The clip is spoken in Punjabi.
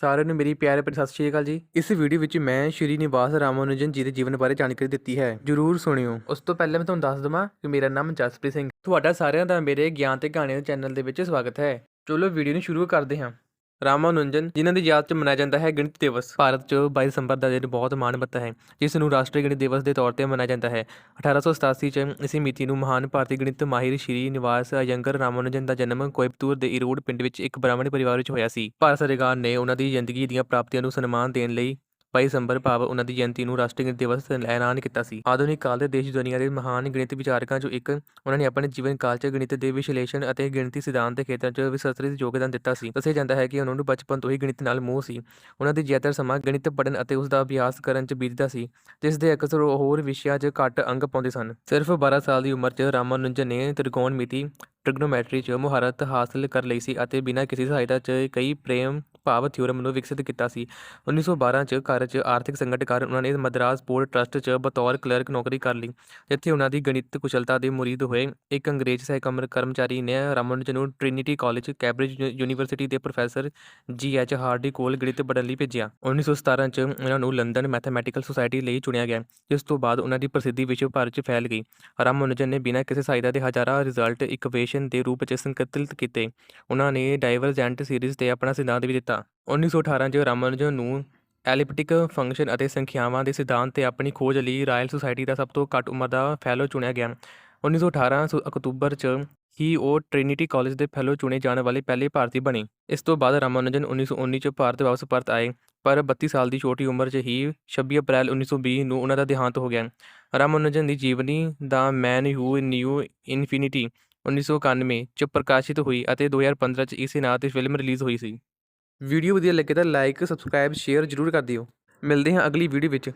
ਸਾਰਿਆਂ ਨੂੰ ਮੇਰੀ ਪਿਆਰ ਭਰੀ ਸਤਿ ਸ਼੍ਰੀ ਅਕਾਲ ਜੀ। ਇਸ ਵੀਡੀਓ ਵਿੱਚ ਮੈਂ ਸ਼੍ਰੀ ਨਿਵਾਸ ਰਾਮਾਨੁਜਨ ਜੀ ਦੇ ਜੀਵਨ ਬਾਰੇ ਜਾਣਕਾਰੀ ਦਿੱਤੀ ਹੈ। ਜਰੂਰ ਸੁਣਿਓ। ਉਸ ਤੋਂ ਪਹਿਲਾਂ ਮੈਂ ਤੁਹਾਨੂੰ ਦੱਸ ਦਵਾਂ ਕਿ ਮੇਰਾ ਨਾਮ ਜਸਪ੍ਰੀਤ ਸਿੰਘ ਤੁਹਾਡਾ ਸਾਰਿਆਂ ਦਾ ਮੇਰੇ ਗਿਆਨ ਤੇ ਕਹਾਣੀਆਂ ਦੇ ਚੈਨਲ ਦੇ ਵਿੱਚ ਸਵਾਗਤ ਹੈ। ਚਲੋ ਵੀਡੀਓ ਨੂੰ ਸ਼ੁਰੂ ਕਰਦੇ ਹਾਂ। ਰਾਮਾਨੁਜਨ, ਜਿਨ੍ਹਾਂ ਦੀ ਯਾਦ 'ਚ ਮਨਾਇਆ ਜਾਂਦਾ ਹੈ ਗਣਿਤ ਦਿਵਸ। ਭਾਰਤ 'ਚ 22 ਦਸੰਬਰ ਦਾ ਦਿਨ ਬਹੁਤ ਮਾਣਮੱਤਾ ਹੈ, ਜਿਸ ਨੂੰ ਰਾਸ਼ਟਰੀ ਗਣਿਤ ਦਿਵਸ ਦੇ ਤੌਰ ਤੇ ਮਨਾਇਆ ਜਾਂਦਾ ਹੈ। 1887 ਚ ਇਸੇ ਮਿਤੀ ਨੂੰ ਮਹਾਨ ਭਾਰਤੀ ਗਣਿਤ ਮਾਹਿਰ ਸ਼੍ਰੀ ਨਿਵਾਸ ਅਯੰਗਰ ਰਾਮਾਨੁਜਨ ਦਾ ਜਨਮ ਕੋਇਬਤੂਰ ਦੇ ਇਰੋਡ ਪਿੰਡ ਵਿੱਚ ਇੱਕ ਬ੍ਰਾਹਮਣ ਪਰਿਵਾਰ ਵਿੱਚ ਹੋਇਆ ਸੀ। ਭਾਰਤ ਸਰਕਾਰ ਨੇ ਉਹਨਾਂ ਦੀ ਜ਼ਿੰਦਗੀ ਦੀਆਂ ਪ੍ਰਾਪਤੀਆਂ ਨੂੰ ਸਨਮਾਨ ਦੇਣ ਲਈ 22 ਦਸੰਬਰ ਭਾਵ ਉਹਨਾਂ ਦੀ ਜਯੰਤੀ ਨੂੰ ਰਾਸ਼ਟਰੀ ਗਣਿਤ ਦਿਵਸ ਐਲਾਨ ਕੀਤਾ ਸੀ। ਆਧੁਨਿਕ ਕਾਲ ਦੇ ਦੇਸ਼ ਦੁਨੀਆ ਦੇ ਮਹਾਨ ਗਣਿਤ ਵਿਚਾਰਕਾਂ ਚੋਂ ਇੱਕ ਉਹਨਾਂ ਨੇ ਆਪਣੇ ਜੀਵਨ ਕਾਲ 'ਚ ਗਣਿਤ ਦੇ ਵਿਸ਼ਲੇਸ਼ਣ ਅਤੇ ਗਿਣਤੀ ਸਿਧਾਂਤ ਦੇ ਖੇਤਰ 'ਚ ਵਿਸਤ੍ਰਿਤ ਯੋਗਦਾਨ ਦਿੱਤਾ ਸੀ। ਦੱਸਿਆ ਜਾਂਦਾ ਹੈ ਕਿ ਉਹਨਾਂ ਨੂੰ ਬਚਪਨ ਤੋਂ ਹੀ ਗਣਿਤ ਨਾਲ ਮੋਹ ਸੀ। ਉਹਨਾਂ ਦੀ ਜ਼ਿਆਦਾਤਰ ਸਮਾਂ ਗਣਿਤ ਪੜ੍ਹਨ ਅਤੇ ਉਸ ਦਾ ਅਭਿਆਸ ਕਰਨ 'ਚ ਬੀਤਦਾ ਸੀ, ਜਿਸ ਦੇ ਅਕਸਰ ਹੋਰ ਵਿਸ਼ਿਆਂ 'ਚ ਘੱਟ ਅੰਗ ਪਾਉਂਦੇ ਸਨ। ਸਿਰਫ 12 ਸਾਲ ਦੀ ਉਮਰ 'ਚ ਰਾਮਾਨੁਜਨ ਨੇ ਤ੍ਰਿਕੋਣਮਿਤੀ ਟ੍ਰਿਗਨੋਮੈਟਰੀ 'ਚ ਮੁਹਾਰਤ ਹਾਸਲ ਕਰ ਲਈ ਸੀ ਅਤੇ ਬਿਨਾਂ ਕਿਸੇ ਸਹਾਇਤਾ 'ਚ ਕਈ ਪ੍ਰੇਮ ਭਾਵ ਥਿਊਰਮ ਨੂੰ ਵਿਕਸਿਤ ਕੀਤਾ ਸੀ। 1912 ਚ ਘਰ 'ਚ ਆਰਥਿਕ ਸੰਕਟ ਕਾਰਨ ਉਹਨਾਂ ਨੇ ਮਦਰਾਸ ਪੋਰਟ ਟਰਸਟ 'ਚ ਬਤੌਰ ਕਲਰਕ ਨੌਕਰੀ ਕਰ ਲਈ, ਜਿੱਥੇ ਉਹਨਾਂ ਦੀ ਗਣਿਤ ਕੁਸ਼ਲਤਾ ਦੇ ਮੁਰੀਦ ਹੋਏ। ਇੱਕ ਅੰਗਰੇਜ਼ ਸਹਿਕਮਰ ਕਰਮਚਾਰੀ ਨੇ ਰਾਮਾਨੁਜਨ ਨੂੰ ਟ੍ਰਿਨਿਟੀ ਕਾਲਜ, ਕੈਂਬਰਿਜ ਯੂ- ਯੂਨੀਵਰਸਿਟੀ ਦੇ ਪ੍ਰੋਫੈਸਰ ਜੀ ਐਚ ਹਾਰਡੀ ਕੋਲ ਗਣਿਤ ਪੜ੍ਹਨ ਲਈ ਭੇਜਿਆ। 1917 ਚ ਉਹਨਾਂ ਨੂੰ ਲੰਡਨ ਮੈਥਮੈਟੀਕਲ ਸੁਸਾਇਟੀ ਲਈ ਚੁਣਿਆ ਗਿਆ, ਜਿਸ ਤੋਂ ਬਾਅਦ ਉਹਨਾਂ ਦੀ ਪ੍ਰਸਿੱਧੀ ਵਿਸ਼ਵ ਭਰ 'ਚ ਫੈਲ ਗਈ। ਰਾਮਾਨੁਜਨ ਨੇ ਬਿਨਾਂ ਕਿਸੇ ਸਹਾਇਤਾ ਦੇ ਹਜ਼ਾਰਾਂ ਰਿਜ਼ਲਟ ਇਕੁਏਸ਼ਨ ਦੇ ਰੂਪ 'ਚ ਸੰਕਲਿਤ ਕੀਤੇ। ਉਹਨਾਂ ਨੇ ਡਾਇਵਰਜੈਂਟ ਸੀਰੀਜ਼ ਤੇ ਆਪਣਾ ਸਿਧਾਂਤ ਵੀ ਦਿੱਤਾ। 1918 ਚ ਰਾਮਾਨੁਜਨ ਨੂੰ ਐਲਿਪਟਿਕ ਫੰਕਸ਼ਨ ਅਤੇ ਸੰਖਿਆਵਾਂ ਦੇ ਸਿਧਾਂਤ ਤੇ ਆਪਣੀ ਖੋਜ ਲਈ ਰਾਇਲ ਸੁਸਾਇਟੀ ਦਾ ਸਭ ਤੋਂ ਘੱਟ ਉਮਰ ਦਾ ਫੈਲੋ ਚੁਣਿਆ ਗਿਆ। 1918 ਸੁ- ਅਕਤੂਬਰ ਚ ਹੀ ਉਹ ਟ੍ਰਿਨਿਟੀ ਕਾਲਜ ਦੇ ਫੈਲੋ ਚੁਣੇ ਜਾਣ ਵਾਲੇ ਪਹਿਲੇ ਭਾਰਤੀ ਬਣੇ। ਇਸ ਤੋਂ ਬਾਅਦ ਰਾਮਾਨੁਜਨ 1919 ਚ ਭਾਰਤ ਵਾਪਸ ਪਰਤ ਆਏ, ਪਰ 32 ਸਾਲ ਦੀ ਛੋਟੀ ਉਮਰ 'ਚ ਹੀ 26 ਅਪ੍ਰੈਲ 1920 ਨੂੰ ਉਹਨਾਂ ਦਾ ਦੇਹਾਂਤ ਹੋ ਗਿਆ। ਰਾਮਾਨੁਜਨ ਦੀ ਜੀਵਨੀ ਦਾ ਮੈਨ ਹੂ ਨਿਊ ਇਨਫਿਨਿਟੀ 1991 ਚ ਪ੍ਰਕਾਸ਼ਿਤ ਹੋਈ ਅਤੇ 2015 ਚ ਇਸੇ ਨਾਂ ਤੇ ਫਿਲਮ ਰਿਲੀਜ਼ ਹੋਈ ਸੀ। ਵੀਡੀਓ ਵਧੀਆ ਲੱਗੇ ਤਾਂ ਲਾਈਕ ਸਬਸਕ੍ਰਾਈਬ ਸ਼ੇਅਰ ਜ਼ਰੂਰ ਕਰ ਦਿਓ। ਮਿਲਦੇ ਹਾਂ ਅਗਲੀ ਵੀਡੀਓ ਵਿੱਚ।